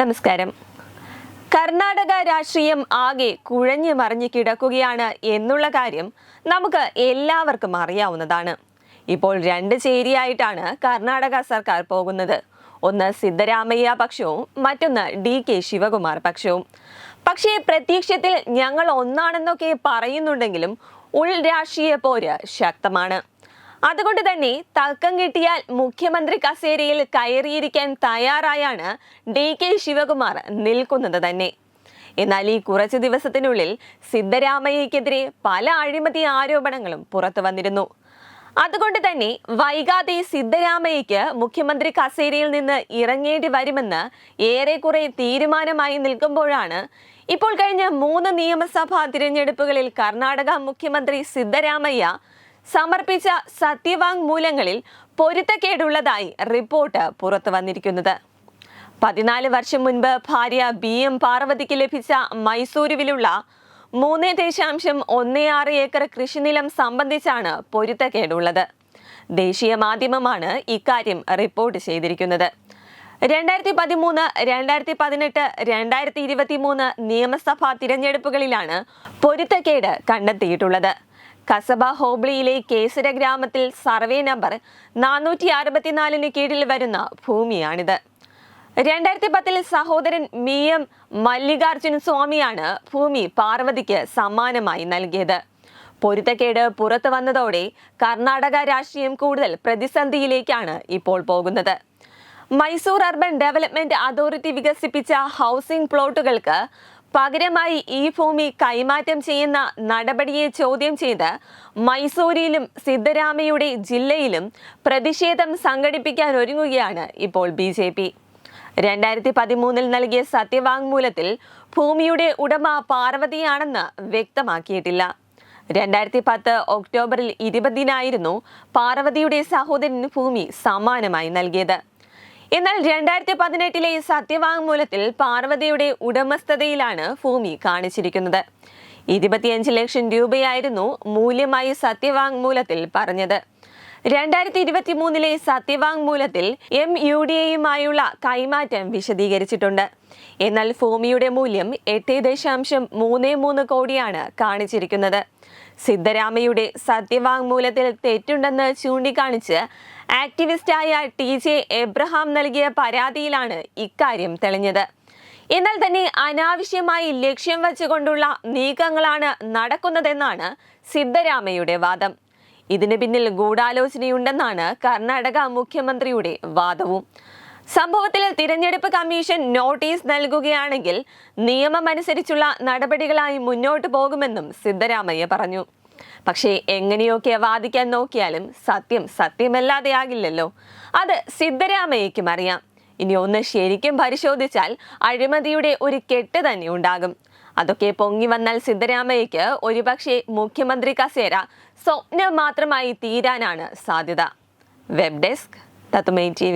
നമസ്കാരം. കർണാടക രാഷ്ട്രീയം ആകെ കുഴഞ്ഞു മറിഞ്ഞു കിടക്കുകയാണ് എന്നുള്ള കാര്യം നമുക്ക് എല്ലാവർക്കും അറിയാവുന്നതാണ്. ഇപ്പോൾ രണ്ട് ചേരിയായിട്ടാണ് കർണാടക സർക്കാർ പോകുന്നത്. ഒന്ന് സിദ്ധരാമയ്യ പക്ഷവും മറ്റൊന്ന് ഡി കെ ശിവകുമാർ പക്ഷവും. പക്ഷേ പ്രത്യക്ഷത്തിൽ ഞങ്ങൾ ഒന്നാണെന്നൊക്കെ പറയുന്നുണ്ടെങ്കിലും ഉൾ രാഷ്ട്രീയ പോര് ശക്തമാണ്. അതുകൊണ്ട് തന്നെ തർക്കം കിട്ടിയാൽ മുഖ്യമന്ത്രി കസേരയിൽ കയറിയിരിക്കാൻ തയ്യാറായാണ് ഡി കെ ശിവകുമാർ നിൽക്കുന്നത് തന്നെ. എന്നാൽ ഈ കുറച്ച് ദിവസത്തിനുള്ളിൽ സിദ്ധരാമയ്യക്കെതിരെ പല അഴിമതി ആരോപണങ്ങളും പുറത്തു വന്നിരുന്നു. അതുകൊണ്ട് തന്നെ വൈകാതെ സിദ്ധരാമയ്യക്ക് മുഖ്യമന്ത്രി കസേരയിൽ നിന്ന് ഇറങ്ങേണ്ടി വരുമെന്ന് ഏറെക്കുറെ തീരുമാനമായി നിൽക്കുമ്പോഴാണ് ഇപ്പോൾ കഴിഞ്ഞ മൂന്ന് നിയമസഭാ തിരഞ്ഞെടുപ്പുകളിൽ കർണാടക മുഖ്യമന്ത്രി സിദ്ധരാമയ്യ സമർപ്പിച്ച സത്യവാങ്മൂലങ്ങളിൽ പൊരുത്തക്കേടുള്ളതായി റിപ്പോർട്ട് പുറത്തു വന്നിരിക്കുന്നത്. പതിനാല് വർഷം മുൻപ് ഭാര്യ ബി എം പാർവതിക്ക് ലഭിച്ച മൈസൂരുവിലുള്ള മൂന്ന് ദശാംശം ഒന്ന് ആറ് ഏക്കർ കൃഷിനിലം സംബന്ധിച്ചാണ് പൊരുത്തക്കേടുള്ളത്. ദേശീയ മാധ്യമമാണ് ഇക്കാര്യം റിപ്പോർട്ട് ചെയ്തിരിക്കുന്നത്. രണ്ടായിരത്തി പതിമൂന്ന് രണ്ടായിരത്തി പതിനെട്ട് രണ്ടായിരത്തി ഇരുപത്തി മൂന്ന് നിയമസഭാ തിരഞ്ഞെടുപ്പുകളിലാണ് പൊരുത്തക്കേട് കണ്ടെത്തിയിട്ടുള്ളത്. കസബ ഹോബ്ലിയിലെ കേസര ഗ്രാമത്തിൽ സർവേ നമ്പർ നാനൂറ്റി അറുപത്തിനാലിന് കീഴിൽ വരുന്ന ഭൂമിയാണിത്. രണ്ടായിരത്തി പത്തിൽ സഹോദരൻ മി എം മല്ലികാർജുൻ സ്വാമിയാണ് ഭൂമി പാർവതിക്ക് സമ്മാനമായി നൽകിയത്. പൊരുത്തക്കേട് പുറത്തു വന്നതോടെ കർണാടക രാഷ്ട്രീയം കൂടുതൽ പ്രതിസന്ധിയിലേക്കാണ് ഇപ്പോൾ പോകുന്നത്. മൈസൂർ അർബൻ ഡെവലപ്മെന്റ് അതോറിറ്റി വികസിപ്പിച്ച ഹൗസിംഗ് പ്ലോട്ടുകൾക്ക് പകരമായി ഈ ഭൂമി കൈമാറ്റം ചെയ്യുന്ന നടപടിയെ ചോദ്യം ചെയ്ത് മൈസൂരിലും സിദ്ധരാമയുടെ ജില്ലയിലും പ്രതിഷേധം സംഘടിപ്പിക്കാൻ ഒരുങ്ങുകയാണ് ഇപ്പോൾ ബി ജെ പി. രണ്ടായിരത്തി പതിമൂന്നിൽ നൽകിയ സത്യവാങ്മൂലത്തിൽ ഭൂമിയുടെ ഉടമ പാർവതിയാണെന്ന് വ്യക്തമാക്കിയിട്ടില്ല. രണ്ടായിരത്തി പത്ത് ഒക്ടോബറിൽ ഇരുപതിനായിരുന്നു പാർവതിയുടെ സഹോദരന് ഭൂമി സമ്മാനമായി നൽകിയത്. എന്നാൽ രണ്ടായിരത്തി പതിനെട്ടിലെ സത്യവാങ്മൂലത്തിൽ പാർവതിയുടെ ഉടമസ്ഥതയിലാണ് ഭൂമി കാണിച്ചിരിക്കുന്നത്. ഇരുപത്തിയഞ്ച് ലക്ഷം രൂപയായിരുന്നു മൂല്യമായി സത്യവാങ്മൂലത്തിൽ പറഞ്ഞത്. രണ്ടായിരത്തി ഇരുപത്തി മൂന്നിലെ സത്യവാങ്മൂലത്തിൽ എം യു ഡി എയുമായുള്ള കൈമാറ്റം വിശദീകരിച്ചിട്ടുണ്ട്. എന്നാൽ ഭൂമിയുടെ മൂല്യം എട്ട് ദശാംശം മൂന്ന് മൂന്ന് കോടിയാണ് കാണിച്ചിരിക്കുന്നത്. സിദ്ധരാമയുടെ സത്യവാങ്മൂലത്തിൽ തെറ്റുണ്ടെന്ന് ചൂണ്ടിക്കാണിച്ച് ആക്ടിവിസ്റ്റായ ടി ജെ എബ്രഹാം നൽകിയ പരാതിയിലാണ് ഇക്കാര്യം തെളിഞ്ഞത്. എന്നാൽ തന്നെ അനാവശ്യമായി ലക്ഷ്യം വച്ചുകൊണ്ടുള്ള നീക്കങ്ങളാണ് നടക്കുന്നതെന്നാണ് സിദ്ധരാമയുടെ വാദം. ഇതിന് പിന്നിൽ ഗൂഢാലോചനയുണ്ടെന്നാണ് കർണാടക മുഖ്യമന്ത്രിയുടെ വാദവും. സംഭവത്തിൽ തിരഞ്ഞെടുപ്പ് കമ്മീഷൻ നോട്ടീസ് നൽകുകയാണെങ്കിൽ നിയമമനുസരിച്ചുള്ള നടപടികളായി മുന്നോട്ട് പോകുമെന്നും സിദ്ധരാമയ്യ പറഞ്ഞു. പക്ഷേ എങ്ങനെയൊക്കെ വാദിക്കാൻ നോക്കിയാലും സത്യം സത്യമല്ലാതെയാകില്ലല്ലോ അത് സിദ്ധരാമയ്യയ്ക്കും അറിയാം. ഇനി ഒന്ന് ശരിക്കും പരിശോധിച്ചാൽ അഴിമതിയുടെ ഒരു കെട്ട് തന്നെ ഉണ്ടാകും. അതൊക്കെ പൊങ്ങി വന്നാൽ സിദ്ധരാമയ്യക്ക് ഒരുപക്ഷെ മുഖ്യമന്ത്രി കസേര സ്വപ്നം മാത്രമായി തീരാനാണ് സാധ്യത. വെബ് ഡെസ്ക് തത്തുമൈ ടി